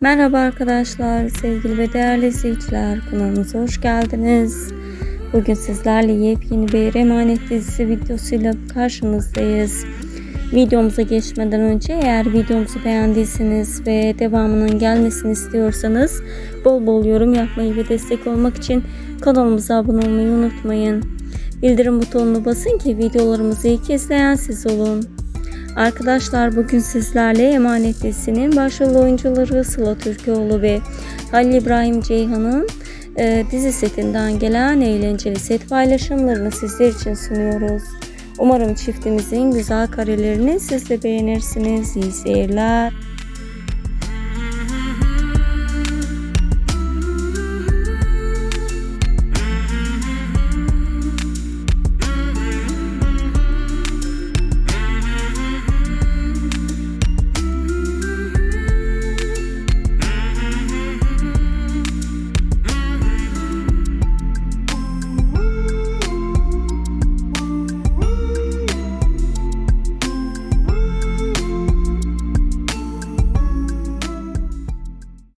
Merhaba arkadaşlar, sevgili ve değerli izleyiciler. Kanalımıza hoş geldiniz. Bugün sizlerle yepyeni bir emanet dizisi videosuyla karşınızdayız. Videomuza geçmeden önce eğer videomuzu beğendiyseniz ve devamının gelmesini istiyorsanız bol bol yorum yapmayı ve destek olmak için kanalımıza abone olmayı unutmayın. Bildirim butonunu basın ki videolarımızı ilk izleyen siz olun. Arkadaşlar bugün sizlerle Emanet dizisinin başrol oyuncuları Sıla Türkoğlu ve Halil İbrahim Ceyhan'ın e, dizi setinden gelen eğlenceli set paylaşımlarını sizler için sunuyoruz. Umarım çiftimizin güzel karelerini siz de beğenirsiniz. İyi seyirler.